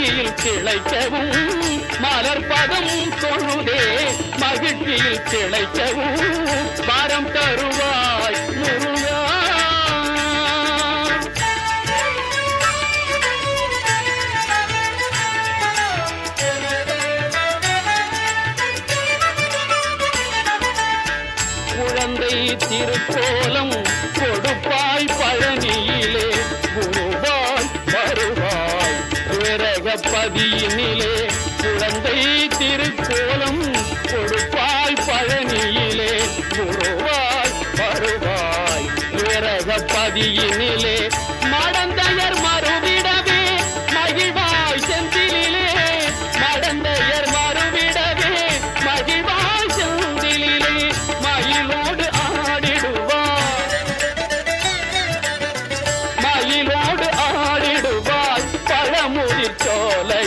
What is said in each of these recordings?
மகிழ்ச்சியில் திளைக்கவும். மலர் பதம் தொழுதே மகிழ்ச்சியில் திளைக்கவும். வரம் தருவாய் முருகா. குழந்தை திருக்கோலம் விரகப்பதியினிலே குழந்தை திருக்கோலம் கொடுப்பாய் பழனியிலே. குருவாய் வருவாய் விரகப்பதியினிலே பதியினிலே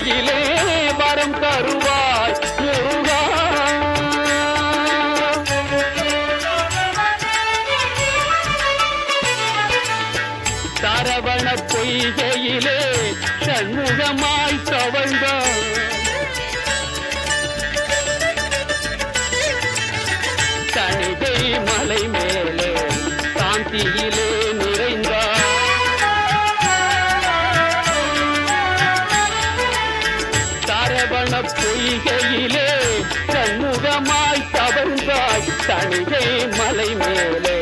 சோலையிலே வரம் தருவாய் முருகா. சரவண பொய்கையிலே சண்முகமாய் தவழ்ந்த தணிகை மலை மேலே காந்தியிலே சரவண பொய்கையிலே சண்முகமாய் தவழ்ந்தாய் தணிகை மலை மேலே